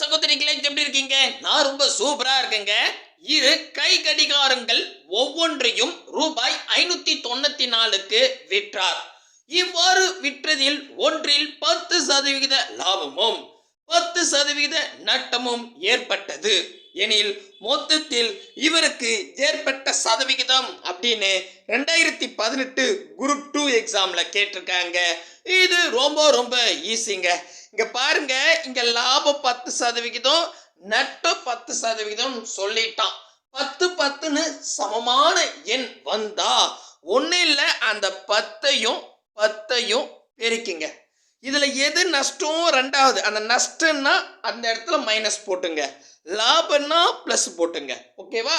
சகோதரிகளே எப்படி இருக்கீங்க? நான் ரொம்ப சூப்பரா இருக்கேங்க. இரு கை கடிகாரங்கள் ஒவ்வொன்றையும் ரூபாய் ஐநூத்தி தொண்ணூத்தி நாலுக்கு விற்றார். இவ்வாறு விற்றதில் ஒன்றில் பத்து சதவிகித லாபமும் பத்து சதவிகித நட்டமும் ஏற்பட்டது. எனில் மொத்தத்தில் இவருக்கு ஏற்பட்ட சதவிகிதம் அப்படின்னு ரெண்டாயிரத்தி பதினெட்டு குரூப் டூ எக்ஸாம்ல கேட்டிருக்காங்க. இது ரொம்ப ரொம்ப ஈஸிங்க. இங்க பாருங்க இங்க லாபம் பத்து சதவிகிதம் நட்டு பத்து சதவிகிதம் சொல்லிட்டான். பத்து பத்துன்னு சமமான எண் வந்தா ஒண்ணு இல்லை அந்த பத்தையும் பத்தையும் பெருக்கிங்க. இதுல எது நஷ்டம்? ரெண்டாவது அந்த நஷ்டம்னா அந்த இடத்துல மைனஸ் போட்டுங்க. லாபம்னா ப்ளஸ் போட்டுங்க. ஓகேவா?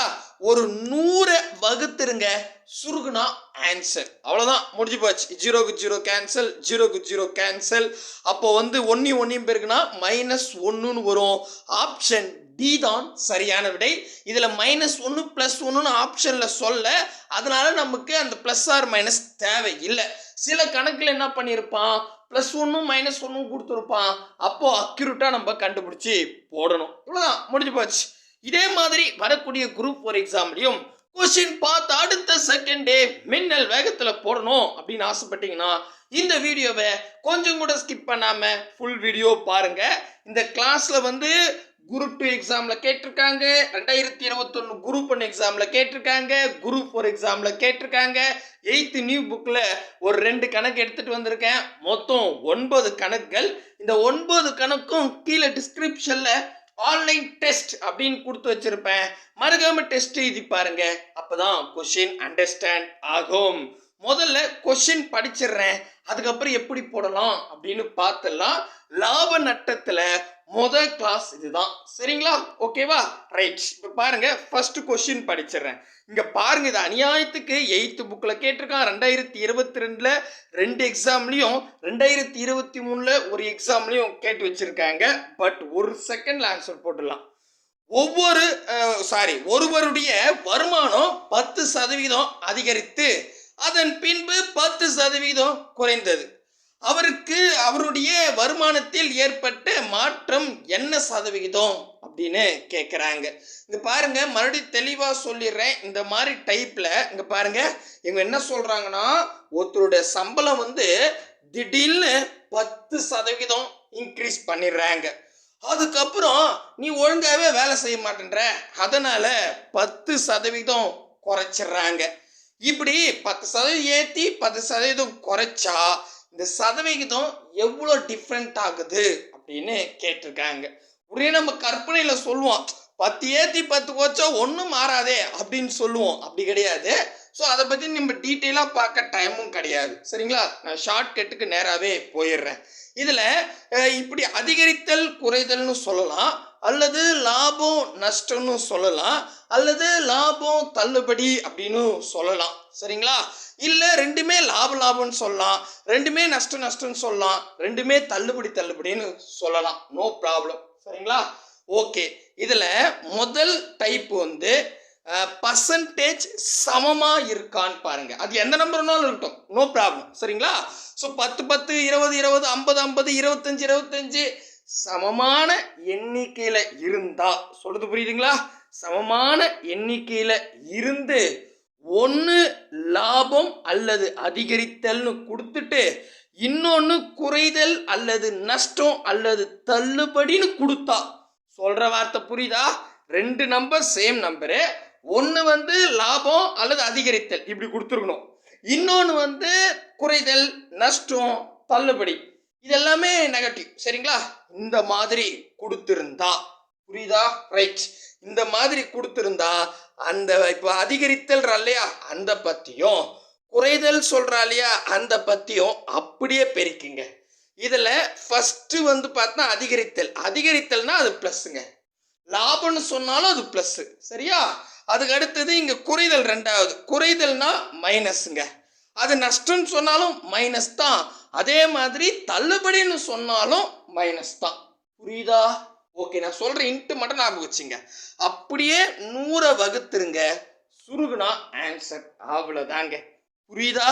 ஒரு நூறை வகுத்துருங்க. சுருகுனா ஆன்சர் அவ்வளோதான் முடிஞ்சு போச்சு. ஜீரோக்கு ஜீரோ கேன்சல் ஜீரோக்கு ஜீரோ கேன்சல் அப்போ வந்து ஒன்றையும் ஒன்றையும் பேருக்குன்னா மைனஸ் ஒன்றுன்னு வரும். ஆப்ஷன் டி தான் சரியான விடை. இதில் மைனஸ் ஒன்று ப்ளஸ் ஒன்றுன்னு ஆப்ஷனில் சொல்ல அதனால நமக்கு அந்த ப்ளஸ் ஆர் மைனஸ் தேவை இல்லை சில கணக்கில் என்ன பண்ணியிருப்பான் ப்ளஸ் ஒன்றும் மைனஸ் ஒன்றும் கொடுத்துருப்பான். அப்போது அக்யூரேட்டாக நம்ம கண்டுபிடிச்சி போடணும். இவ்வளோதான் முடிஞ்சு போச்சு. இதே மாதிரி வரக்கூடிய குரூப் ஃபோர் எக்ஸாம்லையும் கொஸ்டின் பார்த்து அடுத்த செகண்ட் டே மின்னல் வேகத்தில் போடணும் அப்படின்னு ஆசைப்பட்டீங்கன்னா இந்த வீடியோவை கொஞ்சம் கூட ஸ்கிப் பண்ணாமல் ஃபுல் வீடியோ பாருங்க. இந்த கிளாஸில் வந்து குரூப் டூ எக்ஸாமில் கேட்டிருக்காங்க ரெண்டாயிரத்தி இருபத்தொன்று குரூப் ஒன் எக்ஸாமில் கேட்டிருக்காங்க குரூப் ஃபோர் எக்ஸாமில் கேட்டிருக்காங்க. எயித்து நியூ புக்கில் ஒரு ரெண்டு கணக்கு எடுத்துகிட்டு வந்திருக்கேன். மொத்தம் ஒன்பது கணக்குகள். இந்த ஒன்பது கணக்கும் கீழே டிஸ்கிரிப்ஷனில் ஆன்லைன் டெஸ்ட் அப்படின்னு கொடுத்து வச்சிருப்பேன். மறக்காம டெஸ்ட் எழுதி பாருங்க. அப்பதான் கொஷின் அண்டர்ஸ்டாண்ட் ஆகும். முதல்ல கொஷின் படிச்சிடுறேன். அதுக்கப்புறம் எப்படி போடலாம் அப்படின்னு பார்த்துலாம் லாப நட்டத்தில் முதல் கிளாஸ் இதுதான். சரிங்களா? ஓகேவா ரைட் இப்போ பாருங்க ஃபர்ஸ்ட் கொஷின் படிச்சிடுறேன். இங்கே பாருங்க இது அநியாயத்துக்கு எயித்து புக்கில் கேட்டிருக்கான். ரெண்டாயிரத்தி இருபத்தி ரெண்டில் ரெண்டு எக்ஸாம்லேயும் ரெண்டாயிரத்தி இருபத்தி மூணில் ஒரு எக்ஸாம்லேயும் கேட்டு வச்சுருக்காங்க. பட் ஒரு செகண்டில் ஆன்சர் போட்டுடலாம். ஒவ்வொரு சாரி ஒருவருடைய வருமானம் பத்து சதவீதம் அதிகரித்து அதன் பின்பு பத்து சதவீதம் குறைந்தது. அவருக்கு அவருடைய வருமானத்தில் ஏற்பட்ட மாற்றம் என்ன சதவிகிதம் அப்படின்னு கேட்குறாங்க இங்க பாருங்க மறுபடியும் தெளிவாக சொல்லிடுறேன். இந்த மாதிரி டைப்ல இங்க பாருங்க இவங்க என்ன சொல்றாங்கன்னா ஒருத்தருடைய சம்பளம் வந்து திடீர்னு பத்து சதவிகிதம் இன்க்ரீஸ் பண்ணிடுறாங்க. அதுக்கப்புறம் நீ ஒழுங்காகவே வேலை செய்ய மாட்டேன்ற. அதனால பத்து சதவீதம் குறைச்சிடுறாங்க. இப்படி பத்து சதவீதம் ஏற்றி பத்து சதவீதம் குறைச்சா இந்த சதவிகிதம் எவ்வளோ டிஃப்ரெண்ட் ஆகுது அப்படின்னு கேட்டிருக்காங்க. உடனே நம்ம கற்பனையில் சொல்லுவோம் பத்து ஏற்றி பத்து கோச்சா ஒன்றும் மாறாதே அப்படின்னு சொல்லுவோம். அப்படி கிடையாது. ஸோ அதை பற்றி நம்ம டீட்டெயிலாக பார்க்க டைமும் கிடையாது. சரிங்களா? நான் ஷார்ட்கட்டுக்கு நேராகவே போயிடுறேன். இதில் இப்படி அதிகரித்தல் குறைதல்னு சொல்லலாம். அல்லது லாபம் நஷ்டம்னு சொல்லலாம் அல்லது லாபம் தள்ளுபடி அப்படின்னு சொல்லலாம். சரிங்களா? இல்லை ரெண்டுமே லாப லாபம்னு சொல்லலாம் ரெண்டுமே நஷ்டம் நஷ்டம்னு சொல்லலாம் ரெண்டுமே தள்ளுபடி தள்ளுபடின்னு சொல்லலாம். நோ ப்ராப்ளம் சரிங்களா? ஓகே இதில் முதல் டைப் வந்து பர்சன்டேஜ் சமமாக இருக்கான்னு பாருங்கள் அது எந்த நம்பர்னாலும் இருக்கட்டும். நோ ப்ராப்ளம் சரிங்களா? ஸோ பத்து பத்து இருபது இருபது ஐம்பது ஐம்பது இருபத்தஞ்சி இருபத்தஞ்சு சமமான எண்ணிக்கையில் இருந்தா சொல்றது புரியுதுங்களா? சமமான எண்ணிக்கையில் இருந்து ஒன்று லாபம் அல்லது அதிகரித்தல்னு கொடுத்துட்டு இன்னொன்று குறைதல் அல்லது நஷ்டம் அல்லது தள்ளுபடின்னு கொடுத்தா சொல்ற வார்த்தை புரியுதா? ரெண்டு நம்பர் சேம் நம்பரு ஒன்று வந்து லாபம் அல்லது அதிகரித்தல் இப்படி கொடுத்துருக்கணும். இன்னொன்று வந்து குறைதல் நஷ்டம் தள்ளுபடி. இதெல்லாமே நெகட்டிவ் சரிங்களா? இந்த மாதிரி கொடுத்துருந்தா புரியுதா? ரைட் இந்த மாதிரி கொடுத்துருந்தா அந்த இப்போ அதிகரித்தல் இல்லையா? அந்த பற்றியும் குறைதல் சொல்கிறா இல்லையா? அந்த பற்றியும் அப்படியே பெருக்குங்க. இதில் ஃபஸ்ட்டு வந்து பார்த்தா அதிகரித்தல். அதிகரித்தல்னா அது ப்ளஸ்ஸுங்க லாபம்னு சொன்னாலும் அது ப்ளஸ்ஸு சரியா? அதுக்கு அடுத்தது இங்கே குறைதல் ரெண்டாவது. குறைதல்னா மைனஸுங்க அது நஷ்டம்னு சொன்னாலும் மைனஸ் தான். அதே மாதிரி தள்ளுபடின்னு சொன்னாலும் மைனஸ் தான். புரியுதா? ஓகே நான் சொல்கிற இன்ட்டு மட்டும் ஞாபகம் வச்சுங்க. அப்படியே நூறை வகுத்துருங்க. சுருகுனா ஆன்சர் அவ்வளோதாங்க புரியுதா?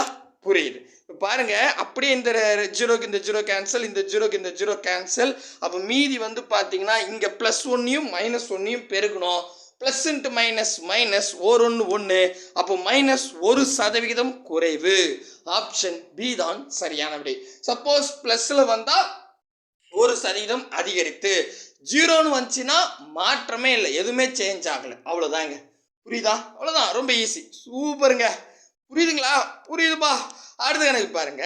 புரியுது. இப்போ பாருங்க அப்படியே இந்த ஜீரோக்கு இந்த ஜீரோ கேன்சல் இந்த ஜீரோக்கு இந்த ஜீரோ கேன்சல் அப்போ மீதி வந்து பார்த்தீங்கன்னா இங்கே ப்ளஸ் ஒன்னையும் மைனஸ் ஒன்னையும் பெருகணும் ப்ளஸ் இன்ட்டு மைனஸ் மைனஸ் ஓர் ஒன்று ஒன்று அப்போ மைனஸ் ஒரு சதவிகிதம் குறைவு. ஆப்ஷன் பி தான் சரியான விடை சப்போஸ் ப்ளஸ்ஸில் வந்தால் ஒரு சதவீதம் அதிகரித்து ஜீரோன்னு வந்துச்சுன்னா மாற்றமே இல்லை. எதுவுமே சேஞ்ச் ஆகலை. அவ்வளோதாங்க புரியுதா? அவ்வளோதான் ரொம்ப ஈஸி சூப்பருங்க புரியுதுங்களா? புரியுதுப்பா. அடுத்த கணக்கு பாருங்க.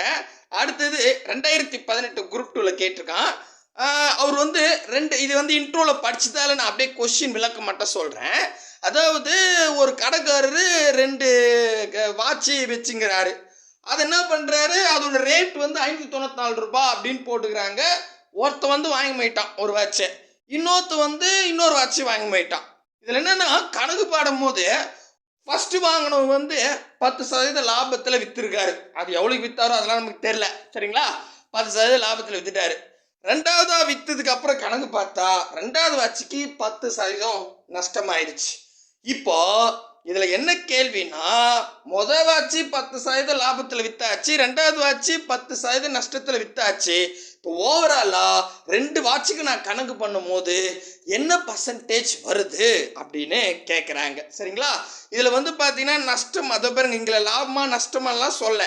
அடுத்தது ரெண்டாயிரத்தி பதினெட்டு குரூப் டூவில் கேட்டிருக்கான். அவர் வந்து ரெண்டு இது வந்து இன்ட்ரோவில் படிச்சதால நான் அப்படியே கொஷின் விளக்க மட்டும் சொல்கிறேன் அதாவது ஒரு கடைக்காரரு ரெண்டு வாட்சி வச்சுங்கிறாரு. அது என்ன பண்ணுறாரு அதோட ரேட் வந்து ஐநூற்றி தொண்ணூத்தாலு ரூபா அப்படின்னு போட்டுக்கிறாங்க. ஒருத்த வந்து வாங்கி போயிட்டான் ஒரு வாட்சை இன்னொருத்த வந்து இன்னொரு வாட்சி வாங்கி போயிட்டான். இதில் என்னென்னா கணக்கு பாடும் போது ஃபஸ்ட்டு வாங்கினவங்க வந்து பத்து சதவீத லாபத்தில் விற்றுருக்காரு அது எவ்வளோக்கு விற்றாரோ அதெல்லாம் நமக்கு தெரில சரிங்களா? பத்து சதவீத லாபத்தில் விற்றுட்டாரு ரெண்டாவதாக விற்றதுக்கு அப்புறம் கணக்கு பார்த்தா ரெண்டாவது வாட்சிக்கு பத்து சதவீதம் நஷ்டமாயிடுச்சு. இப்போ இதில் என்ன கேள்வின்னா முத வாட்சி பத்து சதவீதம் லாபத்தில் வித்தாச்சு ரெண்டாவது வாட்சி பத்து சதவீதம் நஷ்டத்தில் வித்தாச்சு. இப்போ ஓவராலாக ரெண்டு வாட்சிக்கு நான் கணக்கு பண்ணும்போது என்ன பர்சன்டேஜ் வருது அப்படின்னு கேட்குறாங்க சரிங்களா? இதில் வந்து பார்த்தீங்கன்னா நஷ்டம் அதை பாருங்க இங்கே லாபமாக நஷ்டமெல்லாம் சொல்ல.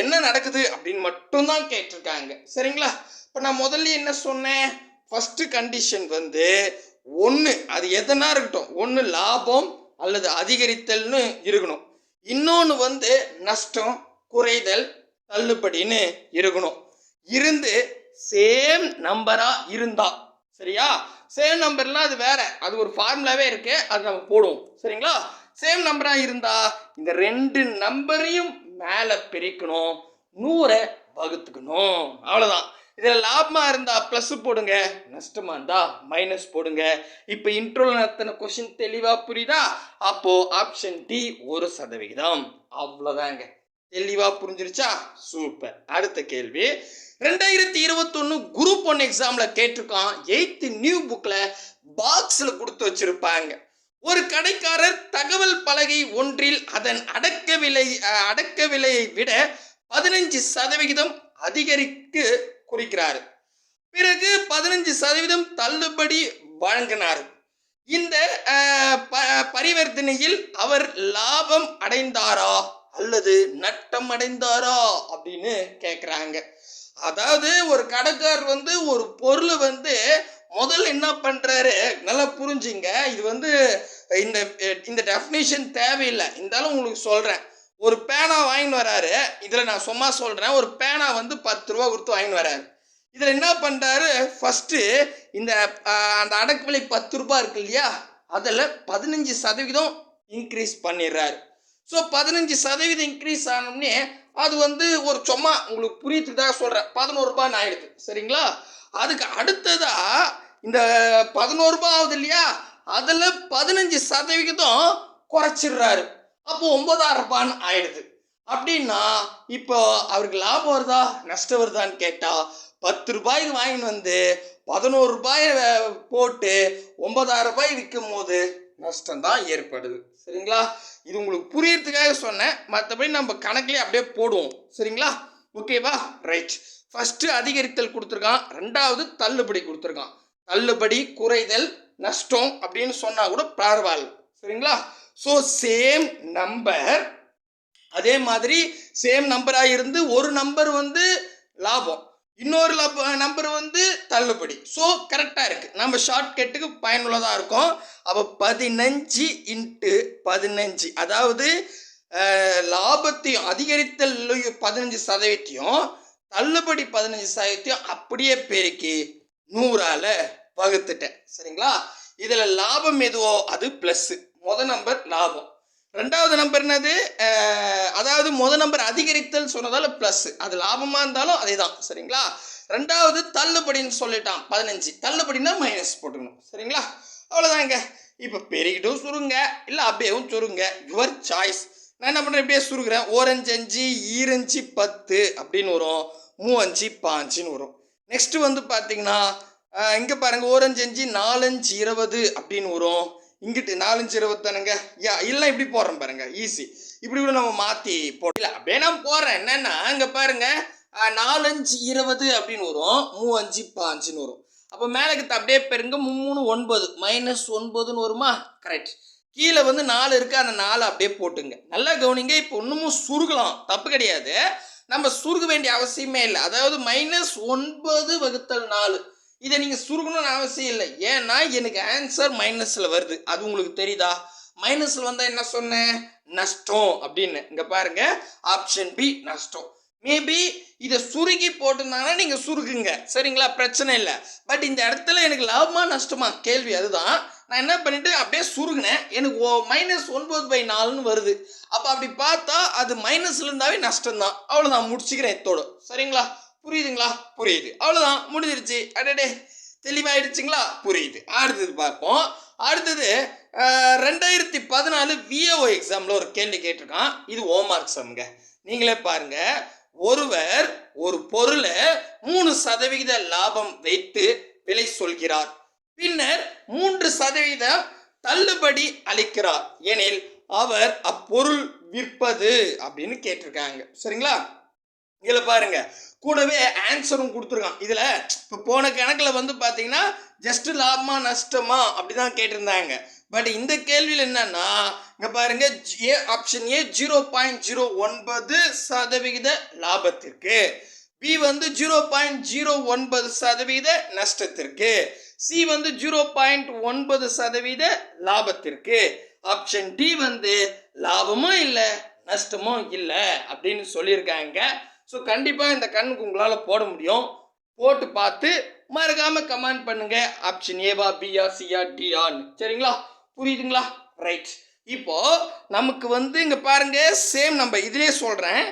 என்ன நடக்குது அப்படின்னு மட்டும்தான் கேட்டிருக்காங்க. சரிங்களா? இப்போ நான் முதல்ல என்ன சொன்னேன்? ஃபஸ்ட்டு கண்டிஷன் வந்து ஒன்று அது எதனா இருக்கட்டும். ஒன்று லாபம் அல்லது அதிகரித்தல்னு இருக்கணும். இன்னொன்று வந்து நஷ்டம் குறைதல் தள்ளுபடின்னு இருக்கணும். இருந்து சேம் நம்பராக இருந்தா. சரியா? சேம் நம்பர்லாம் அது வேற. அது ஒரு ஃபார்முலாவே இருக்கு. அது நம்ம போடுவோம். சரிங்களா? சேம் நம்பராக இருந்தா இந்த ரெண்டு நம்பரையும் மேலே பிரிக்கணும். நூறை வகுத்துக்கணும். அவ்வளோதான் இதில் லாபமாக இருந்தால் ப்ளஸ் போடுங்க. நஷ்டமாக இருந்தால் மைனஸ் போடுங்க. இப்போ இன்ட்ரோவில் நடத்தின கொஷின் தெளிவாக புரியுதா? அப்போது ஆப்ஷன் டி ஒரு சதவிகிதம். அவ்வளோதாங்க தெளிவாக புரிஞ்சிருச்சா? சூப்பர் அடுத்த கேள்வி. ரெண்டாயிரத்தி இருபத்தொன்று குரூப் ஒன் எக்ஸாமில் கேட்டிருக்கான். எயித்து நியூ புக்கில் பாக்ஸில் கொடுத்து வச்சுருப்பாங்க. ஒரு கடைக்காரர் தகவல் பலகை ஒன்றில் அதன் அடக்க விலை அடக்க விலையை விட பதினஞ்சு சதவிகிதம் அதிகரிக்கு குறிக்கிறார். பிறகு பதினஞ்சு சதவீதம் தள்ளுபடி வழங்கினார். இந்த ப- பரிவர்த்தனையில் அவர் லாபம் அடைந்தாரா? அல்லது நட்டம் அடைந்தாரா? அப்படின்னு கேட்குறாங்க அதாவது ஒரு கடைக்காரர் வந்து ஒரு பொருளை வந்து முதல்ல என்ன பண்ணுறாரு நல்லா புரிஞ்சுங்க. இது வந்து இந்த இந்த டெஃபினேஷன் தேவையில்லை. இருந்தாலும் உங்களுக்கு சொல்கிறேன் ஒரு பேனா வாங்கின்னு வராரு. இதில் நான் சும்மா சொல்கிறேன் ஒரு பேனா வந்து பத்து ரூபா கொடுத்து வாங்கின்னு வராரு. இதில் என்ன பண்ணுறாரு ஃபஸ்ட்டு இந்த அந்த அடக்கு விலை பத்து ரூபாய் இருக்கு இல்லையா? அதில் பதினஞ்சு சதவீதம் இன்க்ரீஸ் பண்ணிடுறாரு. ஸோ பதினஞ்சு சதவீதம் இன்க்ரீஸ் ஆனோடனே அது வந்து ஒரு சும்மா உங்களுக்கு புரியத்துக்காக சொல்கிறேன் பதினோரு ரூபான்னு ஆயிடுது. சரிங்களா? அதுக்கு அடுத்ததாக இந்த பதினோரு ரூபா ஆகுது இல்லையா? அதில் பதினஞ்சு சதவிகிதம் குறைச்சிடுறாரு. அப்போ ஒன்பதாயிரம் ரூபான்னு ஆயிடுது. அப்படின்னா இப்போ அவருக்கு லாபம் வருதா? நஷ்டம் வருதான்னு கேட்டால் பத்து ரூபாய்க்கு வாங்கின்னு வந்து பதினோரு ரூபாயை போட்டு ஒன்பதாயிரம் ரூபாய் விற்கும் போது நஷ்டம்தான் ஏற்படுது. சரிங்களா? இது உங்களுக்கு புரியறதுக்காக சொன்னேன். மற்றபடி நம்ம கணக்குலேயே அப்படியே போடுவோம். சரிங்களா? ஓகேவா ரைட் ஃபஸ்ட்டு அதிகரித்தல் கொடுத்துருக்கான். ரெண்டாவது தள்ளுபடி கொடுத்துருக்கான். தள்ளுபடி குறைதல் நஷ்டம் அப்படின்னு சொன்னால் கூட பரவாயில்ல. சரிங்களா? ஸோ சேம் நம்பர் அதே மாதிரி சேம் நம்பராக இருந்து ஒரு நம்பர் வந்து லாபம். இன்னொரு லாப நம்பர் வந்து தள்ளுபடி. ஸோ கரெக்டாக இருக்குது நம்ம ஷார்ட்கட்டுக்கு பயனுள்ளதாக இருக்கும். அப்போ பதினஞ்சு இன்ட்டு பதினஞ்சு. அதாவது லாபத்தையும் அதிகரித்த பதினஞ்சு சதவீதத்தையும் தள்ளுபடி பதினஞ்சு சதவீதத்தையும் அப்படியே பெருக்கி நூறால் வகுத்துட்டேன். சரிங்களா? இதில் லாபம் எதுவோ அது ப்ளஸ்ஸு முத நம்பர் லாபம். ரெண்டாவது நம்பர் என்னது? அதாவது முத நம்பர் அதிகரித்தல் சொன்னதால ப்ளஸ் அது லாபமாக இருந்தாலும் அதே தான் சரிங்களா? ரெண்டாவது தள்ளுபடின்னு சொல்லிட்டான். பதினஞ்சு. தள்ளுபடினா மைனஸ் போட்டுக்கணும். சரிங்களா? அவ்வளோதாங்க இப்போ பெருகிட்டும் சுருங்க. இல்லை அப்படியேவும் சுருங்க. யுவர் சாய்ஸ் நான் என்ன பண்ணுறேன் இப்படியே சுருக்குறேன். ஓரஞ்சு அஞ்சு ஈரஞ்சு பத்து அப்படின்னு வரும். மூவஞ்சு பாஞ்சுன்னு வரும். நெக்ஸ்ட்டு வந்து பார்த்தீங்கன்னா இங்கே பாருங்கள் ஓரஞ்சு அஞ்சு நாலஞ்சு இருபது அப்படின்னு வரும். இங்கிட்டு நாலஞ்சு இருபத்தானுங்க யா இல்லை இப்படி போடுறோம் பாருங்க. ஈஸி இப்படி கூட நம்ம மாற்றி போடல அப்படியே நான் போடுறேன். என்னென்னா அங்கே பாருங்க. நாலஞ்சு இருபது அப்படின்னு வரும். மூ அஞ்சு பாஞ்சுன்னு வரும். அப்போ மேலே அப்படியே பெருங்க மூணு ஒன்பது. மைனஸ் ஒன்பதுன்னு வருமா? கரெக்ட் கீழே வந்து நாலு இருக்கு. அந்த நாலு அப்படியே போட்டுங்க. நல்லா கவனிங்க. இப்போ இன்னமும் சுருகலாம். தப்பு கிடையாது. நம்ம சுருக வேண்டிய அவசியமே இல்லை. அதாவது மைனஸ் ஒன்பது வகுத்தல் நாலு. இதை நீங்கள் சுருகணும்னு அவசியம் இல்லை. ஏன்னா எனக்கு ஆன்சர் மைனஸில் வருது. அது உங்களுக்கு தெரியுதா? மைனஸில் வந்தால் என்ன சொன்னேன் நஷ்டம் அப்படின்னு. இங்கே பாருங்க. ஆப்ஷன் பி நஷ்டம். மேபி இதை சுருக்கி போட்டிருந்தாங்கன்னா நீங்கள் சுருக்குங்க. சரிங்களா? பிரச்சனை இல்லை. பட் இந்த இடத்துல எனக்கு லாபமா நஷ்டமா? கேள்வி அதுதான். நான் என்ன பண்ணிட்டு அப்படியே சுருகினேன் எனக்கு ஓ மைனஸ் ஒன்பது பை நாலுன்னு வருது. அப்போ அப்படி பார்த்தா அது மைனஸ்ல இருந்தாவே நஷ்டம்தான். அவ்வளோதான் முடிச்சுக்கிறேன் எத்தோட சரிங்களா? புரியுதுங்களா? புரியுது. அவ்வளோதான் முடிஞ்சிருச்சு. அடடே. தெளிவாயிடுச்சுங்களா? புரியுது. அடுத்தது பார்ப்போம். அடுத்தது ரெண்டாயிரத்தி பதினாலு விஏஓ எக்ஸாமில் ஒரு கேள்வி கேட்டிருக்கான். இது ஓமார்க் சம்ங்க நீங்களே பாருங்க. ஒருவர் ஒரு பொருளை மூணு சதவிகித லாபம் வைத்து விலை சொல்கிறார். பின்னர் மூன்று சதவீதம் தள்ளுபடி அளிக்கிறார். எனில் அவர் அப்பொருள் விற்பது அப்படின்னு கேட்டிருக்காங்க. சரிங்களா? இதில் பாருங்க. கூடவே ஆன்சரும் கொடுத்துருக்கான். இதில் இப்போ போன கணக்கில் வந்து பார்த்தீங்கன்னா ஜஸ்ட் லாபமா நஷ்டமா அப்படி தான் கேட்டிருந்தாங்க. பட் இந்த கேள்வியில் என்னன்னா இங்கே பாருங்க A option A zero point zero ஒன்பது சதவிகித லாபத்திற்கு பி வந்து ஜீரோ பாயிண்ட் ஜீரோ ஒன்பது சதவீத நஷ்டத்திற்கு சி வந்து ஜீரோ பாயிண்ட் ஒன்பது சதவீத லாபத்திற்கு ஆப்ஷன் டி வந்து லாபமும் இல்லை நஷ்டமும் இல்லை அப்படின்னு சொல்லியிருக்காங்க. ஸோ கண்டிப்பாக இந்த கண்ணுக்கு உங்களால் போட முடியும். போட்டு பார்த்து மறக்காம கமெண்ட் பண்ணுங்க. ஆப்ஷன் ஏவா பிஆர் சிஆர் டிஆன்னு சரிங்களா? புரியுதுங்களா? ரைட் இப்போ நமக்கு வந்து இங்கே பாருங்க சேம் நம்பர் இதிலே சொல்கிறேன்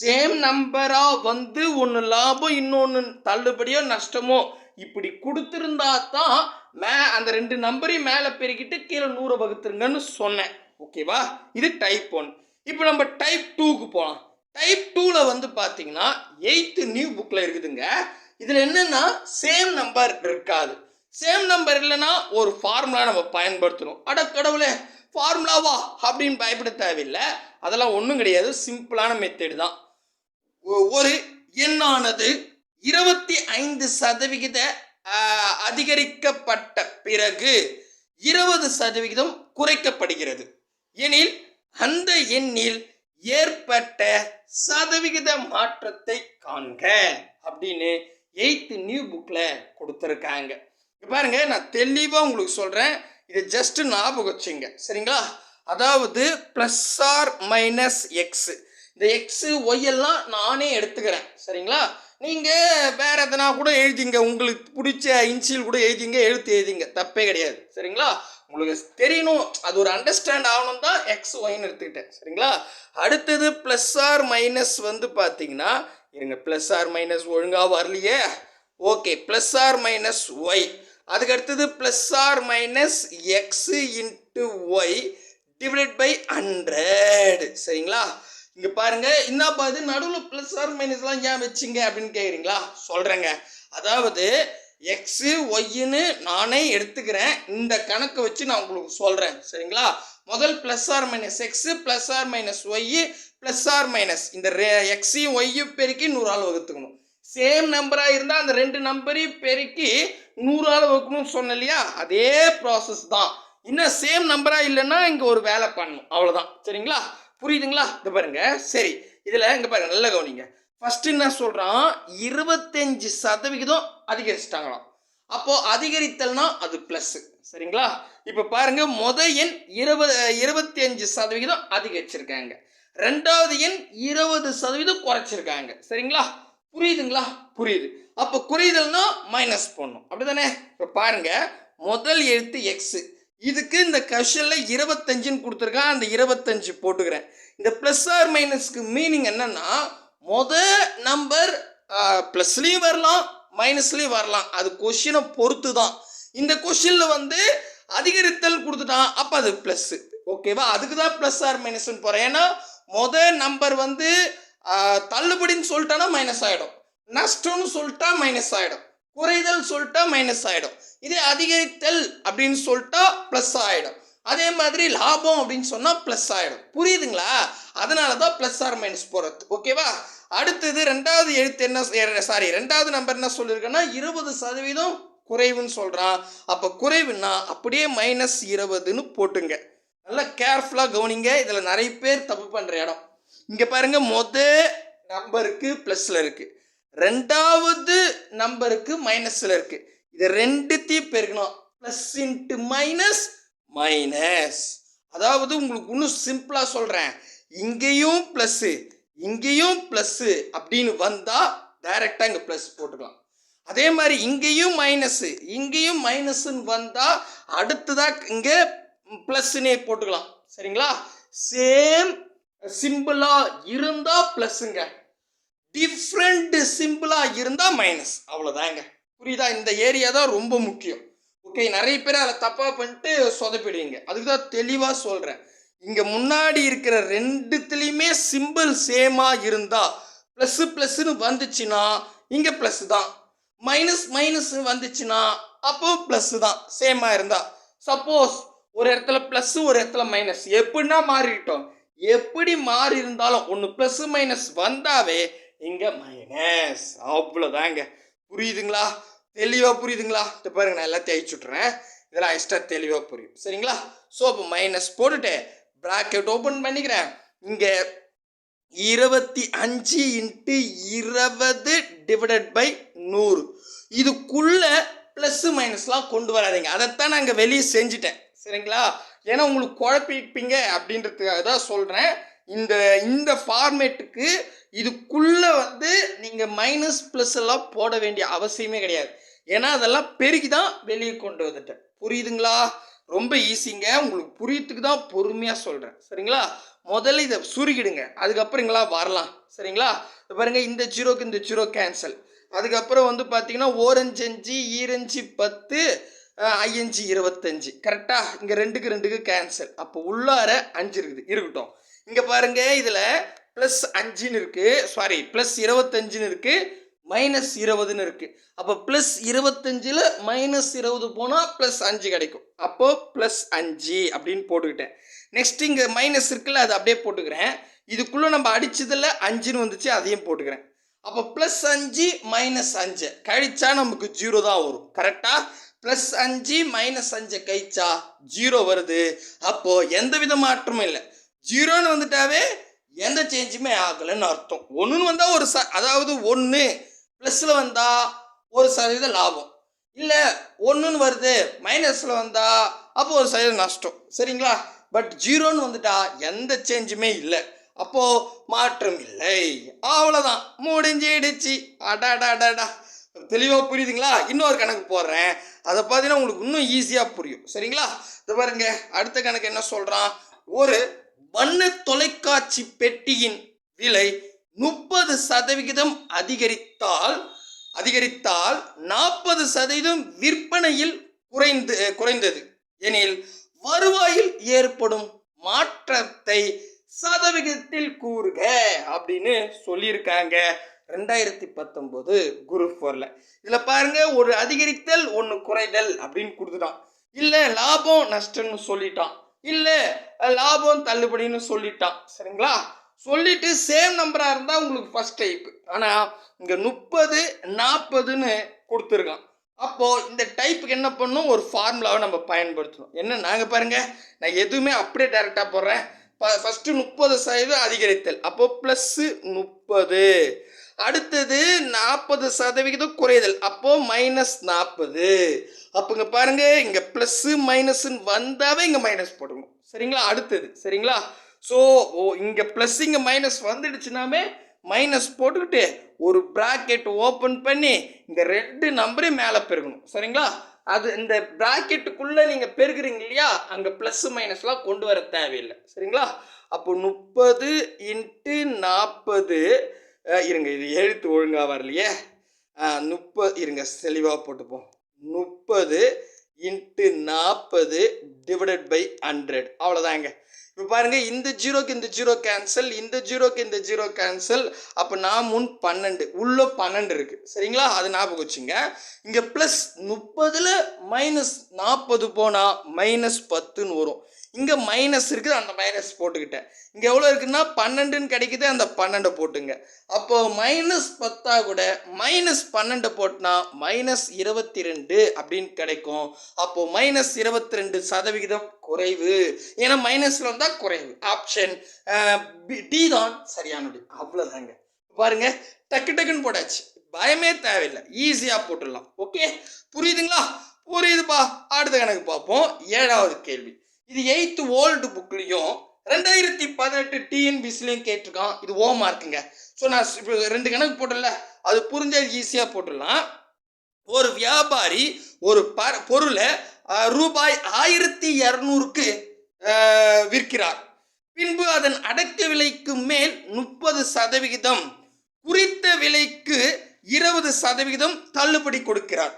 சேம் நம்பராக வந்து ஒன்று லாபம் இன்னொன்று தள்ளுபடியோ நஷ்டமோ இப்படி கொடுத்துருந்தா தான் மே அந்த ரெண்டு நம்பரையும் மேலே பெருக்கிட்டு கீழே நூறை வகுத்துருங்கன்னு சொன்னேன். ஓகேவா இது டைப் ஒன் இப்போ நம்ம டைப் டூக்கு போகலாம் டைப் டூவில் வந்து பார்த்தீங்கன்னா எயித்து நியூ புக்கில் இருக்குதுங்க. இதில் என்னென்னா சேம் நம்பர் இருக்காது. சேம் நம்பர் இல்லைன்னா ஒரு ஃபார்முலா நம்ம பயன்படுத்தணும். அட கடவுளே ஃபார்முலாவா அப்படின்னு பயப்பட தேவையில்லை. அதெல்லாம் ஒன்றும் கிடையாது. சிம்பிளான மெத்தேடு தான். ஒ- ஒரு எண்ணானது இருபத்தி ஐந்து சதவிகித அதிகரிக்கப்பட்ட பிறகு இருபது சதவிகிதம் குறைக்கப்படுகிறது. எனில் அந்த எண்ணில் ஏற்பட்ட சதவிகித மாற்றத்தை காண்க அப்படின்னு எயித்து நியூ புக்கில் கொடுத்துருக்காங்க. இங்க பாருங்க நான் தெளிவாக உங்களுக்கு சொல்கிறேன் இதை ஜஸ்ட் ஞாபகம் வச்சுங்க. சரிங்களா? அதாவது ப்ளஸ் ஆர் மைனஸ் எக்ஸு இந்த எக்ஸு ஒய் எல்லாம் நானே எடுத்துக்கிறேன். சரிங்களா? நீங்கள் வேறு எதனா கூட எழுதிங்க. உங்களுக்கு பிடிச்ச இன்சியல் கூட எழுதிங்க எழுத்து எழுதிங்க. தப்பே கிடையாது. சரிங்களா? உங்களுக்கு தெரியணும். அது ஒரு அண்டர்ஸ்டாண்ட் ஆகணும் தான் எக்ஸ் ஒயின்னு எடுத்துக்கிட்டேன் சரிங்களா? அடுத்தது ப்ளஸ் ஆர் மைனஸ் வந்து பார்த்தீங்கன்னா இருங்க ப்ளஸ் ஆர் மைனஸ் ஒழுங்காக வரலையே. Okay plus or minus y அதுக்கு அடுத்தது plus or minus x into y divide by hundred சரிங்களா? இங்கே பாருங்க என்னப்பா இது நடுவில் ப்ளஸ் ஆர் மைனஸ்லாம் ஏன் வச்சிங்க அப்படின்னு கேட்குறீங்களா சொல்கிறேங்க அதாவது எக்ஸு ஒய்ன்னு நானே எடுத்துக்கிறேன். இந்த கணக்கு வச்சு நான் உங்களுக்கு சொல்கிறேன் சரிங்களா? முதல் plus or minus x plus or minus y plus or minus இந்த எக்ஸையும் ஒய்யும் பெருக்கி நூறால் வகுத்துக்கணும். சேம் நம்பராக இருந்தால் அந்த ரெண்டு நம்பரையும் பெருக்கி நூறால் வகுக்கணும்னு சொன்னேன் இல்லையா? அதே ப்ராசஸ் தான். இன்னும் சேம் நம்பராக இல்லைன்னா இங்கே ஒரு வேலை பண்ணணும். அவ்வளோதான் சரிங்களா? புரியுதுங்களா? இது பாருங்க. சரி. இதில் இங்கே பாருங்க. நல்ல கவனிங்க. ஃபஸ்ட்டு என்ன சொல்கிறான் இருபத்தஞ்சி சதவிகிதம் அதிகரிச்சிட்டாங்களாம். அப்போது அதிகரித்தல்னா அது ப்ளஸ்ஸு சரிங்களா? இப்போ பாருங்க முத எண் இருபது இருபத்தி அஞ்சு சதவிகிதம் அதிகரிச்சிருக்காங்க. ரெண்டாவது எண் இருபது சதவீதம் குறைச்சிருக்காங்க. சரிங்களா? புரியுதுங்களா? புரியுது. அப்போ குறையுதல்னா மைனஸ் பண்ணும் அப்படிதானே? இப்போ பாருங்க முதல் எழுத்து எக்ஸு இதுக்கு இந்த கொஷனில் இருபத்தஞ்சுன்னு கொடுத்துருக்கான். அந்த இருபத்தஞ்சு போட்டுக்கிறேன். இந்த ப்ளஸ் ஆர் மைனஸ்க்கு மீனிங் என்னன்னா முத நம்பர் ப்ளஸ்லேயும் வரலாம் மைனஸ்லேயும் வரலாம். அது கொஷினை பொறுத்து தான் இந்த கொஷினில் வந்து அதிகரித்தல் கொடுத்துட்டான். அப்போ அது ப்ளஸ்ஸு ஓகேவா அதுக்கு தான் ப்ளஸ் ஆர் மைனஸ்னு போகிறேன் ஏன்னா முத நம்பர் வந்து தள்ளுபடின்னு சொல்லிட்டானா மைனஸ் ஆகிடும் நஷ்டம்னு சொல்லிட்டா மைனஸ் ஆகிடும் குறைதல் சொல்லிட்டா மைனஸ் ஆகிடும் இதே அதிகரித்தல் அப்படின்னு சொல்லிட்டா ப்ளஸ் ஆகிடும் அதே மாதிரி லாபம் அப்படின்னு சொன்னால் ப்ளஸ் ஆகிடும் புரியுதுங்களா? அதனால தான் ப்ளஸ் ஆர் மைனஸ் போகிறது ஓகேவா அடுத்தது ரெண்டாவது எழுத்து என்ன சாரி ரெண்டாவது நம்பர் என்ன சொல்லியிருக்கேன்னா இருபது சதவீதம் குறைவுன்னு சொல்கிறான் அப்போ குறைவுன்னா அப்படியே மைனஸ் இருபதுன்னு போட்டுங்க. நல்லா கேர்ஃபுல்லாக கவனிங்க. இதில் நிறைய பேர் தப்பு பண்ணுற இடம். இங்கே பாருங்கள் மொத நம்பருக்கு ப்ளஸில் இருக்குது ரெண்டாவது நம்பருக்கு மைனஸில் இருக்குது இதை ரெண்டுத்தையும் பெருக்கணும். ப்ளஸ் இன்ட்டு மைனஸ் மைனஸ் அதாவது உங்களுக்கு இன்னும் சிம்பிளாக சொல்கிறேன் இங்கேயும் ப்ளஸ்ஸு இங்கேயும் ப்ளஸ்ஸு அப்படின்னு வந்தால் டைரெக்டாக இங்கே ப்ளஸ் போட்டுக்கலாம். அதே மாதிரி இங்கேயும் மைனஸு இங்கேயும் மைனஸ்ன்னு வந்தால் அடுத்ததாக இங்கே ப்ளஸ்ஸுனே போட்டுக்கலாம். சரிங்களா? சேம் சிம்பிளாக இருந்தால் ப்ளஸ்ஸுங்க டிஃப்ரெண்ட் சிம்பிளாக இருந்தால் மைனஸ் அவ்வளோதாங்க புரியுதா? இந்த ஏரியா தான் ரொம்ப முக்கியம். ஓகே நிறைய பேர் அதில் தப்பாக பண்ணிட்டு சொதப்பிடுவீங்க. அதுக்கு தான் தெளிவாக சொல்கிறேன் இங்கே முன்னாடி இருக்கிற ரெண்டுத்துலேயுமே சிம்பிள் சேமாக இருந்தால் ப்ளஸ்ஸு ப்ளஸ்ஸுன்னு வந்துச்சுன்னா இங்கே ப்ளஸ் தான். மைனஸ் மைனஸ் வந்துச்சுன்னா அப்போ ப்ளஸ் தான். சேமாக இருந்தா. சப்போஸ் ஒரு இடத்துல ப்ளஸ் ஒரு இடத்துல மைனஸ் எப்படின்னா மாறிட்டோம். எப்படி மாறி இருந்தாலும் ஒன்று ப்ளஸ் மைனஸ் வந்தாவே இங்கே மைனஸ் அவ்வளோதாங்க புரியுதுங்களா? தெளிவாக புரியுதுங்களா? இப்போ பாருங்க நான் எல்லாம் தேய்ச்சி விட்றேன் இதெல்லாம் எக்ஸ்ட்ரா தெளிவாக புரியும். சரிங்களா? ஸோ இப்போ மைனஸ் போட்டுட்டு ப்ராக்கெட் ஓப்பன் பண்ணிக்கிறேன். இங்கே இருபத்தி அஞ்சு இன்ட்டு இருபது டிவைடட் பை நூறு. இதுக்குள்ளே ப்ளஸ் மைனஸ்லாம் கொண்டு வராதீங்க. அதைத்தான் நான் இங்கே வெளியே செஞ்சுட்டேன். சரிங்களா? ஏன்னா உங்களுக்கு குழப்பிப்பீங்க அப்படின்றதுக்காக தான் சொல்கிறேன் இந்த இந்த ஃபார்மேட்டுக்கு இதுக்குள்ளே வந்து நீங்கள் மைனஸ் ப்ளஸ் எல்லாம் போட வேண்டிய அவசியமே கிடையாது. ஏன்னா அதெல்லாம் பெருகி தான் வெளியே கொண்டு வந்துட்டேன். புரியுதுங்களா? ரொம்ப ஈஸிங்க உங்களுக்கு புரியத்துக்கு தான் பொறுமையாக சொல்கிறேன் சரிங்களா? முதல்ல இதை சுருக்கிடுங்க. அதுக்கப்புறம் இங்களா வரலாம். சரிங்களா? பாருங்கள் இந்த ஜீரோக்கு இந்த ஜீரோ கேன்சல் அதுக்கப்புறம் வந்து பார்த்தீங்கன்னா ஓரஞ்சு அஞ்சு ஈரஞ்சு பத்து அஹ், ஐயஞ்சு இருபத்தஞ்சு. கரெக்டாக இங்கே ரெண்டுக்கு ரெண்டுக்கு கேன்சல் அப்போ உள்ளார அஞ்சு இருக்குது. இருக்கட்டும். இங்கே பாருங்கள் இதில் ப்ளஸ் அஞ்சுன்னு இருக்குது சாரி ப்ளஸ் இருபத்தஞ்சுன்னு இருக்குது மைனஸ் இருபதுன்னு இருக்குது அப்போ ப்ளஸ் இருபத்தஞ்சில் மைனஸ் இருபது போனால் ப்ளஸ் அஞ்சு கிடைக்கும். அப்போ ப்ளஸ் அஞ்சு அப்படின்னு போட்டுக்கிட்டேன். நெக்ஸ்ட் இங்கே மைனஸ் இருக்குல்ல அது அப்படியே போட்டுக்கிறேன். இதுக்குள்ளே நம்ம அடிச்சதில் அஞ்சுன்னு வந்துச்சு அதையும் போட்டுக்கிறேன். அப்போ ப்ளஸ் அஞ்சு மைனஸ் அஞ்சு. கழிச்சா நமக்கு ஜீரோ தான் வரும். கரெக்டாக ப்ளஸ் அஞ்சு மைனஸ் அஞ்சு கழிச்சா ஜீரோ வருது. அப்போது எந்த வித மாற்றமும் இல்லை. ஜீரோன்னு வந்துட்டாவே எந்த சேஞ்சுமே ஆகலைன்னு அர்த்தம். ஒன்றுன்னு வந்தால் ஒரு ச அதாவது ஒன்று ப்ளஸில் வந்தால் ஒரு சதவீத லாபம். இல்லை ஒன்றுன்னு வருது மைனஸில் வந்தால் அப்போ ஒரு சதவீதம் நஷ்டம். சரிங்களா? பட் ஜீரோன்னு வந்துட்டா எந்த சேஞ்சுமே இல்லை. அப்போது மாற்றம் இல்லை. அவ்வளோதான் முடிஞ்சிடுச்சு. அடாடாடாடா தெளிவாக புரியுதுங்களா? இன்னொரு கணக்கு போடுறேன். அதை பார்த்தீங்கன்னா உங்களுக்கு இன்னும் ஈஸியாக புரியும். சரிங்களா? இது பாருங்க. அடுத்த கணக்கு என்ன சொல்கிறான் ஒரு வண்ண தொலைக்காட்சி பெட்டியின் விலை முப்பது சதவிகிதம் அதிகரித்தால் அதிகரித்தால் நாற்பது சதவீதம் விற்பனையில் குறைந்து குறைந்தது. எனில் வருவாயில் ஏற்படும் மாற்றத்தை சதவிகிதத்தில் கூறுக அப்படின்னு சொல்லியிருக்காங்க. ரெண்டாயிரத்தி பத்தொம்போது குரு ஃபோரில் இதில் பாருங்க ஒரு அதிகரித்தல் ஒன்று குறைதல் அப்படின்னு கொடுத்துட்டான். இல்லை லாபம் நஷ்டம்னு சொல்லிட்டான். இல்லை லாபம் தள்ளுபடின்னு சொல்லிட்டான். சரிங்களா? சொல்லிட்டு சேம் நம்பராக இருந்தால் உங்களுக்கு ஃபர்ஸ்ட் டைப் ஆனால் இங்கே முப்பது நாற்பதுன்னு கொடுத்துருக்கான். அப்போது இந்த டைப்புக்கு என்ன பண்ணணும் ஒரு ஃபார்முலாவை நம்ம பயன்படுத்தணும். என்ன நாங்கள் பாருங்கள் நான் எதுவுமே அப்படியே டேரெக்டாக போடுறேன். ஃபஸ்ட்டு முப்பது சதவீதம் அதிகரித்தல். அப்போது ப்ளஸ்ஸு முப்பது. அடுத்தது நாற்பது சதவிகிதம் குறைதல். அப்போது மைனஸ் நாற்பது அப்போ இங்கே பாருங்கள் இங்கே ப்ளஸ்ஸு மைனஸ்ன்னு வந்தாவே இங்கே மைனஸ் போடணும் சரிங்களா? அடுத்தது. சரிங்களா? ஸோ ஓ இங்கே ப்ளஸ் இங்கே மைனஸ் வந்துடுச்சுனாமே மைனஸ் போட்டுக்கிட்டு ஒரு ப்ராக்கெட் ஓப்பன் பண்ணி இந்த ரெண்டு நம்பரையும் மேலே பெருகணும். சரிங்களா? அது இந்த ப்ராக்கெட்டுக்குள்ளே நீங்கள் பெருகிறீங்க இல்லையா அங்கே ப்ளஸ் மைனஸ்லாம் கொண்டு வர தேவையில்லை. சரிங்களா? அப்போ முப்பது இன்ட்டு நாற்பது இருங்க இது எழுத்து ஒழுங்காக வரலையே. முப்பது இருங்க தெளிவாக போட்டுப்போம். முப்பது இன்ட்டு நாற்பது டிவைடட் பை ஹண்ட்ரட் அவ்வளோதாங்க இப்போ பாருங்கள் இந்த ஜீரோக்கு இந்த ஜீரோ கேன்சல் இந்த ஜீரோக்கு இந்த ஜீரோ கேன்சல் அப்போ நான் முன் பன்னெண்டு உள்ளே பன்னெண்டு இருக்குது சரிங்களா? அது ஞாபகம் வச்சுங்க. இங்கே ப்ளஸ் முப்பதில் மைனஸ் நாற்பது போனால் மைனஸ் பத்துன்னு வரும். இங்கே மைனஸ் இருக்குது அந்த மைனஸ் போட்டுக்கிட்டேன். இங்கே எவ்வளோ இருக்குன்னா பன்னெண்டுன்னு கிடைக்குது அந்த பன்னெண்டை போட்டுங்க. அப்போது மைனஸ் பத்தா கூட மைனஸ் பன்னெண்டு போட்டினா மைனஸ் இருபத்தி ரெண்டு அப்படின்னு கிடைக்கும். அப்போது மைனஸ் இருபத்தி ரெண்டு சதவிகிதம் குறைவு. ஏன்னா மைனஸில் வந்தால் குறைவு. ஆப்ஷன் டி தான் சரியானது. அவ்வளோதாங்க பாருங்க டக்கு டக்குன்னு போட்டாச்சு. பயமே தேவையில்லை. ஈஸியாக போட்டுடலாம். ஓகே புரியுதுங்களா? புரியுதுப்பா. அடுத்த கணக்கு பார்ப்போம். ஏழாவது கேள்வி. இது எயித்து ஓல்டு புக்லேயும் ரெண்டாயிரத்தி பதினெட்டு டிஎன்பிசிலையும் கேட்டிருக்கான். இது ஓ மார்க்குங்க ஸோ நான் இப்போ ரெண்டு கணக்கு போட்டல அது புரிஞ்சால் ஈஸியாக போட்டுடலாம். ஒரு வியாபாரி ஒரு ப பொருளை ரூபாய் ஆயிரத்தி இரநூறுக்கு விற்கிறார். பின்பு அதன் அடக்க விலைக்கு மேல் முப்பது சதவிகிதம் குறித்த விலைக்கு இருபது சதவிகிதம் தள்ளுபடி கொடுக்கிறார்.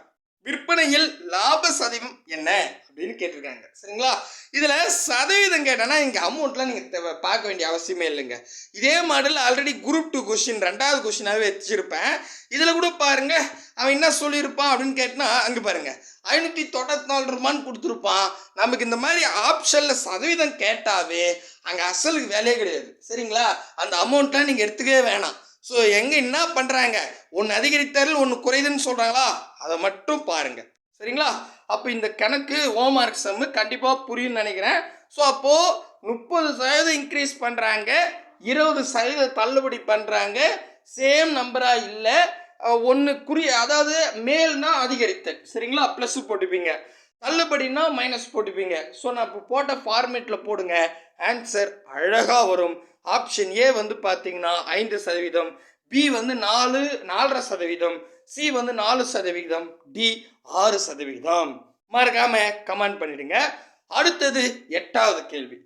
விற்பனையில் லாப சதவீதம் என்ன? அப்படின்னு கேட்டிருக்காங்க. சரிங்களா? இதில் சதவீதம் கேட்டேன்னா இங்கே அமௌண்ட்லாம் நீங்கள் பார்க்க வேண்டிய அவசியமே இல்லைங்க. இதே model already group two question ரெண்டாவது கொஷினாகவே வச்சிருப்பேன். இதில் கூட பாருங்கள் அவன் என்ன சொல்லியிருப்பான் அப்படின்னு கேட்டால் அங்கே பாருங்கள் ஐநூற்றி தொண்ணூத்தி நாலு ரூபான்னு கொடுத்துருப்பான். நமக்கு இந்த மாதிரி ஆப்ஷனில் சதவீதம் கேட்டாவே அங்கே அசலுக்கு வேலையே கிடையாது. சரிங்களா? அந்த அமௌண்ட்லாம் நீங்கள் எடுத்துக்கவே வேணாம். ஸோ எங்கே என்ன பண்ணுறாங்க ஒன்று அதிகரித்தார்கள் ஒன்று குறையுதுன்னு சொல்கிறாங்களா அதை மட்டும் பாருங்க. சரிங்களா? அப்போ இந்த கணக்கு ஹோம்ஒர்க் செம்மு கண்டிப்பாக புரியும்னு நினைக்கிறேன். ஸோ அப்போது முப்பது சதவீதம் இன்க்ரீஸ் பண்ணுறாங்க இருபது சதவீதம் தள்ளுபடி பண்ணுறாங்க சேம் நம்பராக இல்லை. ஒன்று குறி அதாவது மேல்னா அதிகரித்தல். சரிங்களா? ப்ளஸ் போட்டுப்பீங்க. தள்ளுபடினா மைனஸ் போட்டுப்பீங்க. ஸோ நான் இப்போ போட்ட ஃபார்மேட்டில் போடுங்க. ஆன்சர் அழகாக வரும். ஆப்ஷன் ஏ வந்து பார்த்தீங்கன்னா ஐந்து சதவீதம். பி வந்து நாலு நாலரை சதவீதம் சி வந்து நாலு சதவீதம் டி ஆறு சதவீதம். மறக்காம கமெண்ட் பண்ணிடுங்க. அடுத்தது எட்டாவது கேள்வி.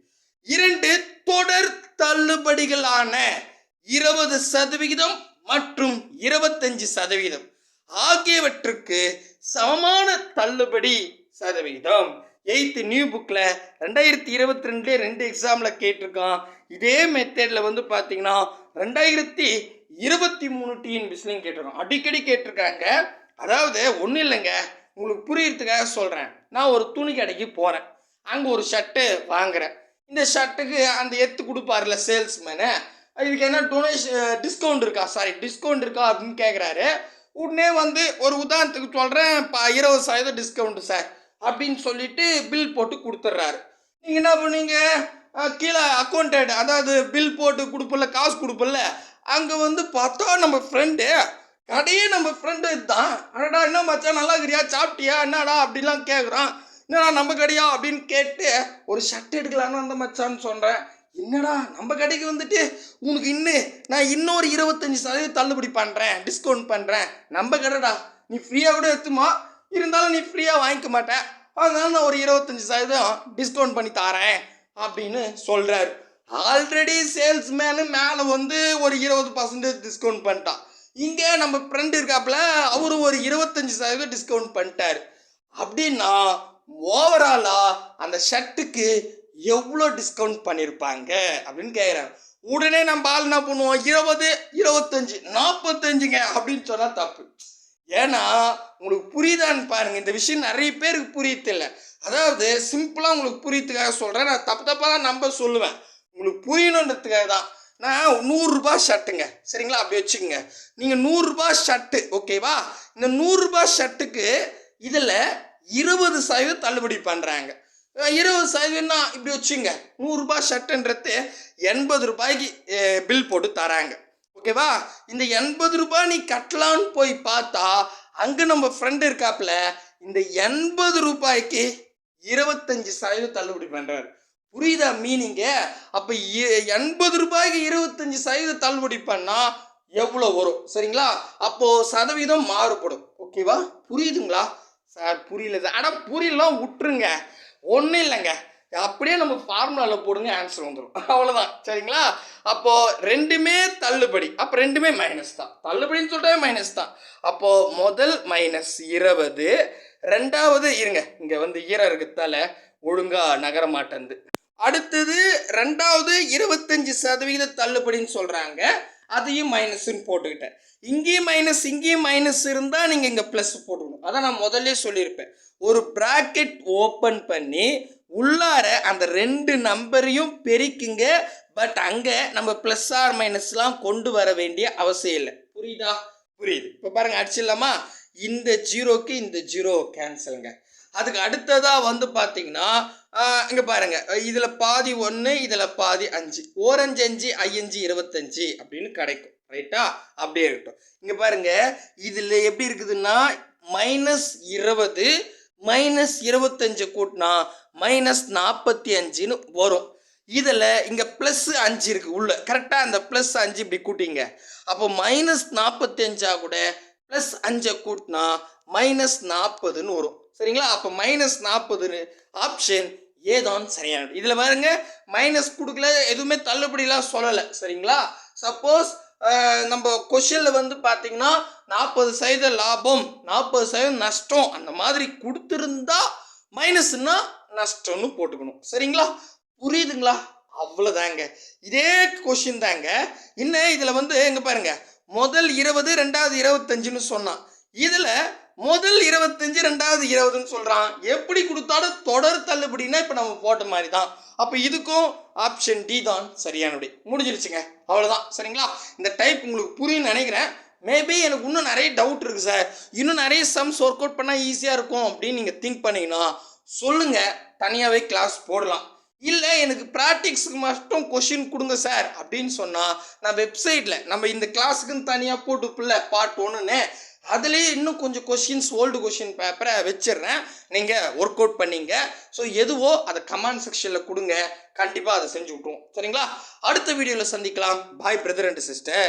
இரண்டு தொடர் தள்ளுபடிகளான இருபது சதவிகிதம் மற்றும் இருபத்தஞ்சு சதவீதம் ஆகியவற்றுக்கு சமமான தள்ளுபடி சதவிகிதம் எயித்து நியூ புக்கில் ரெண்டாயிரத்தி இருபத்தி ரெண்டுலேயே ரெண்டு எக்ஸாமில் கேட்டிருக்கான். இதே மெத்தடில் வந்து பார்த்தீங்கன்னா ரெண்டாயிரத்தி இருபத்தி மூணு டிஎன் பிஸ்லையும் கேட்டிருக்கான் அடிக்கடி கேட்டிருக்காங்க. அதாவது ஒன்றும் இல்லைங்க. உங்களுக்கு புரியறதுக்காக சொல்கிறேன் நான் ஒரு துணி கடைக்கு போகிறேன் அங்கே ஒரு ஷர்ட்டு வாங்குறேன். இந்த ஷர்ட்டுக்கு அந்த எத்து கொடுப்பார்ல சேல்ஸ்மேனு. இதுக்கு என்ன டொனேஷன் டிஸ்கவுண்ட் இருக்கா? சாரி டிஸ்கவுண்ட் இருக்கா அப்படின்னு கேட்குறாரு உடனே வந்து ஒரு உதாரணத்துக்கு சொல்கிறேன் இப்போ இருபது சதவீதம் டிஸ்கவுண்ட்டு சார் அப்படின்னு சொல்லிட்டு பில் போட்டு கொடுத்துட்றாரு நீங்கள் என்ன பண்ணீங்க கீழே அக்கௌண்டட் அதாவது பில் போட்டு கொடுப்பில்ல காசு கொடுப்பில்ல அங்கே வந்து பார்த்தா நம்ம ஃப்ரெண்டு கடையே நம்ம ஃப்ரெண்டு தான். அடடா என்ன மச்சான் நல்லா இருக்கிறியா? சாப்பிட்டியா? என்னடா அப்படிலாம் கேட்குறான் என்னடா நம்ம கடையா அப்படின்னு கேட்டு ஒரு ஷர்ட் எடுக்கலான்னு அந்த மச்சான்னு சொல்கிறேன் என்னடா நம்ம கடைக்கு வந்துட்டு உனக்கு இன்னும் நான் இன்னொரு இருபத்தஞ்சி சதவீதம் தள்ளுபடி பண்ணுறேன் டிஸ்கவுண்ட் பண்ணுறேன் நம்ம கடைடா நீ ஃப்ரீயாக கூட எடுத்துமா? இருந்தாலும் நீ ஃப்ரீயாக வாங்கிக்க மாட்டேன் அதனால நான் ஒரு இருபத்தஞ்சி சதவீதம் டிஸ்கவுண்ட் பண்ணி தரேன் அப்படின்னு சொல்கிறாரு ஆல்ரெடி சேல்ஸ்மேனு மேலே வந்து ஒரு இருபது பர்சன்டேஜ் டிஸ்கவுண்ட் பண்ணிட்டான். இங்கே நம்ம ஃப்ரெண்டு இருக்காப்புல அவரு ஒரு இருபத்தஞ்சி சதவீதம் டிஸ்கவுண்ட் பண்ணிட்டார். அப்படின்னா ஓவராலாக அந்த ஷர்ட்டுக்கு எவ்வளோ டிஸ்கவுண்ட் பண்ணியிருப்பாங்க அப்படின்னு கேட்குறாங்க உடனே நம்ம ஆள் என்ன பண்ணுவோம்? இருபது இருபத்தஞ்சி நாற்பத்தஞ்சுங்க அப்படின்னு சொன்னால் தப்பு. ஏன்னா உங்களுக்கு புரியுதான்னு பாருங்க. இந்த விஷயம் நிறைய பேருக்கு புரியதில்லை அதாவது சிம்பிளாக உங்களுக்கு புரியத்துக்காக சொல்கிறேன் நான் தப்பு தப்பாக தான் நம்ப சொல்லுவேன். உங்களுக்கு புரியணுன்றதுக்காக தான். நான் நூறுரூபா ஷர்ட்டுங்க. சரிங்களா? அப்படி வச்சுக்கோங்க. நீங்கள் நூறுரூபா ஷர்ட்டு ஓகேவா? இந்த நூறுரூபா ஷர்ட்டுக்கு இதில் இருபது சதவீதம் தள்ளுபடி பண்ணுறாங்க இருபது சதவீதம்னா இப்படி வச்சுங்க நூறுரூபா ஷர்ட்டுன்றது எண்பது ரூபாய்க்கு பில் போட்டு தராங்க. ஓகேவா? இந்த எண்பது ரூபாய் நீ கட்டலான்னு போய் பார்த்தா அங்கே நம்ம ஃப்ரெண்டு இருக்காப்புல இந்த எண்பது ரூபாய்க்கு இருபத்தஞ்சி சதவீதம் தள்ளுபடி பண்ணுறாரு புரியுதா மீனிங்க அப்போ எண்பது ரூபாய்க்கு இருபத்தஞ்சு சதவீதம் தள்ளுபடி பண்ணால் எவ்வளோ வரும்? சரிங்களா? அப்போது சதவீதம் மாறுபடும். ஓகேவா புரியுதுங்களா? சார் புரியல. சார் ஆனால் புரியலாம் விட்டுருங்க. ஒன்றும் இல்லைங்க. அப்படியே நம்ம ஃபார்முலாவில் போடுங்க ஆன்சர் வந்துடும் அவ்வளோதான் சரிங்களா? அப்போது ரெண்டுமே தள்ளுபடி. அப்போ ரெண்டுமே மைனஸ் தான். தள்ளுபடின்னு சொல்லிட்டே மைனஸ் தான். அப்போது முதல் மைனஸ் இருபது ரெண்டாவது இருங்க. இங்கே வந்து ஈரம் இருக்கிறதால ஒழுங்காக நகர மாட்டேங்குது. அடுத்தது ரெண்டாவது இருபத்தஞ்சு சதவீத தள்ளுபடின்னு சொல்கிறாங்க அதையும் மைனஸ்ன்னு போட்டுக்கிட்டேன். இங்கேயும் மைனஸ் இங்கேயும் மைனஸ் இருந்தால் நீங்கள் இங்கே ப்ளஸ் போட்டுக்கணும். அதான் நான் முதல்ல சொல்லியிருப்பேன். ஒரு ப்ராக்கெட் ஓப்பன் பண்ணி உள்ளார அந்த ரெண்டு நம்பரையும் பெருக்குங்க. பட் அங்கே நம்ம ப்ளஸ் ஆர் மைனஸ்லாம் கொண்டு வர வேண்டிய அவசியம் இல்லை. புரியுதா? புரியுது. இப்போ பாருங்க அடிச்சிடலாமா? இந்த ஜீரோக்கு இந்த ஜீரோ கேன்சலுங்க அதுக்கு அடுத்ததாக வந்து பார்த்தீங்கன்னா இங்கே பாருங்க. இதில் பாதி ஒன்று இதில் பாதி அஞ்சு. ஓரஞ்சு அஞ்சு ஐயஞ்சு இருபத்தஞ்சு அப்படின்னு கிடைக்கும். ரைட்டா அப்படியே இருக்கட்டும். இங்கே பாருங்க. இதில் எப்படி இருக்குதுன்னா மைனஸ் இருபது மைனஸ் இருபத்தஞ்சு கூட்டினா மைனஸ் நாற்பத்தி அஞ்சுன்னு வரும். இதில் இங்கே ப்ளஸ் அஞ்சு இருக்குது உள்ள. கரெக்டாக அந்த ப்ளஸ் அஞ்சு இப்படி கூட்டிங்க. அப்போ மைனஸ் நாற்பத்தஞ்சா கூட ப்ளஸ் அஞ்சை கூட்டினா மைனஸ் நாற்பதுன்னு வரும். சரிங்களா? அப்போ மைனஸ் நாற்பதுன்னு ஆப்ஷன் ஏதான் சரியானது. இதில் பாருங்க மைனஸ் கொடுக்கல எதுவுமே தள்ளுபடிலாம் சொல்லலை. சரிங்களா? சப்போஸ் நம்ம கொஷனில் வந்து பார்த்தீங்கன்னா நாற்பது சதவீத லாபம் நாற்பது சதவீதம் நஷ்டம் அந்த மாதிரி கொடுத்துருந்தா மைனஸ்னா நஷ்டம்னு போட்டுக்கணும். சரிங்களா? புரியுதுங்களா? அவ்வளோதாங்க இதே கொஷின் தாங்க. இன்னும் இதில் வந்து எங்கே பாருங்க. முதல் இருபது ரெண்டாவது இருபத்தஞ்சுன்னு சொன்னான். இதில் முதல் இருபத்தஞ்சு ரெண்டாவது இருபதுன்னு சொல்கிறான் எப்படி கொடுத்தாலும் தொடர் தள்ளுபடினா இப்போ நம்ம போட்ட மாதிரி தான் அப்போ இதுக்கும் ஆப்ஷன் டி தான். சரியானபடி முடிஞ்சிருச்சுங்க. அவ்வளோதான் சரிங்களா? இந்த டைப் உங்களுக்கு புரியும்னு நினைக்கிறேன். மேபி எனக்கு இன்னும் நிறைய டவுட் இருக்குது சார் இன்னும் நிறைய சம்ஸ் ஒர்க் அவுட் பண்ணால் ஈஸியாக இருக்கும் அப்படின்னு நீங்கள் திங்க் பண்ணிங்கன்னா சொல்லுங்கள் தனியாகவே கிளாஸ் போடலாம். இல்லை எனக்கு ப்ராக்டிக்ஸுக்கு மட்டும் கொஷின் கொடுங்க சார் அப்படின்னு சொன்னால் நான் வெப்சைட்டில் நம்ம இந்த கிளாஸுக்குன்னு தனியாக போட்டுப்பில்ல பார்ட் ஒன்றுன்னு அதுலேயே இன்னும் கொஞ்சம் கொஷின்ஸ் ஓல்டு கொஷின் பேப்பரை வச்சிடுறேன். நீங்கள் ஒர்க் அவுட் பண்ணிங்க. ஸோ எதுவோ அதை கமெண்ட் செக்ஷனில் கொடுங்க. கண்டிப்பாக அதை செஞ்சு விட்ருவோம் சரிங்களா? அடுத்த வீடியோவில் சந்திக்கலாம். பாய் பிரதர் அண்ட் சிஸ்டர்